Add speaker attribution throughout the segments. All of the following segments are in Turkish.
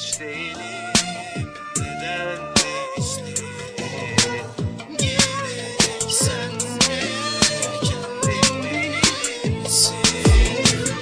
Speaker 1: Anlamış değilim neden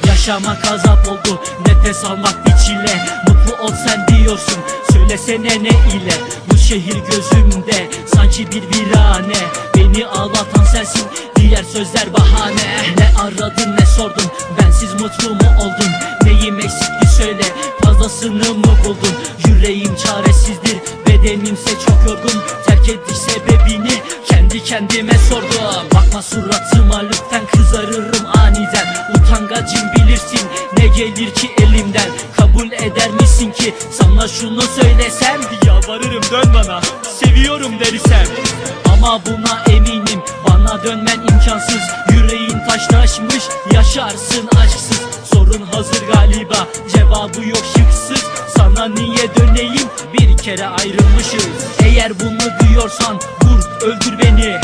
Speaker 2: Yaşamak azap oldu Nefes almak bir çile Mutlu ol sen diyorsun Söylesene ne ile. Bu şehir gözümde Sanki bir virane. Beni ağlatan sensin Diğer sözler bahane. Ne aradın ne sordun Bensiz mutlu mu oldun? Neyim eksikti söyle Fazlasını mı buldun? Yüreğim çaresizdir Bedenimse çok yorgun. Terk ediş sebebini Kendi kendime sordum. Bakma suratıma lütfen kızarırım aniden. Utangacım bilirsin ne gelir ki elimden. Kabul eder misin ki sana şunu söylesem? Yalvarırım dön bana. Seviyorum derisem. Ama buna eminim bana dönmen imkansız. Yüreğin taşlaşmış yaşarsın aşksız. Sorun hazır galiba cevabı yok şıksız. Sana niye döneyim? Bir kere ayrılmışız Eğer bunu diyorsan vur öldür beni.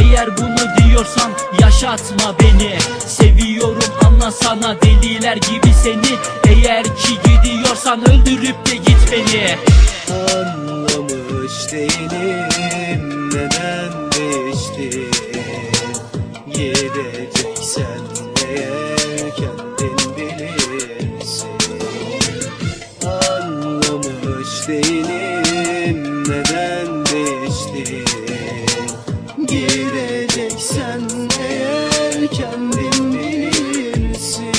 Speaker 2: Eğer bunu diyorsan yaşatma beni. Seviyorum anlasana deliler gibi seni. Eğer ki gidiyorsan öldürüp de git beni.
Speaker 1: Anlamış değilim Anlamış değilim neden değişti Gideceksen eğer kendin bilirsin.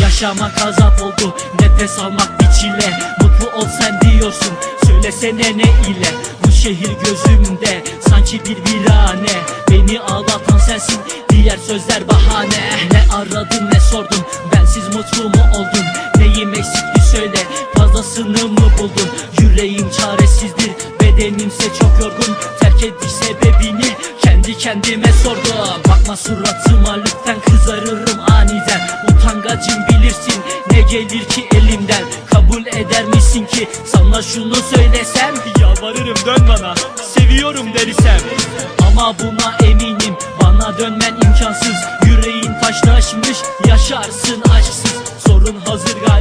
Speaker 2: Yaşamak azap oldu Nefes almak bir çile. Mutlu ol sen diyorsun Söylesene ne ile? Bu şehir gözümde Sanki bir virane. Beni ağlatan sensin Diğer sözler bahane. Ne aradın ne sordun Bensiz mutlu mu oldun? Neyim eksikti söyle Fazlasını mı buldun? Yüreğim çaresizdir Bedenimse çok yorgun. Terk ediş sebebini Kendi kendime sordum Bakma suratıma lütfen kızarırım aniden. Utangacım bilirsin ne gelir ki elimden? Kabul eder misin ki sana şunu söylesem? Yalvarırım dön bana. Seviyorum derisem. Ama buna eminim bana dönmen imkansız. Yüreğin taşlaşmış yaşarsın aşksız. Sorun hazır galiba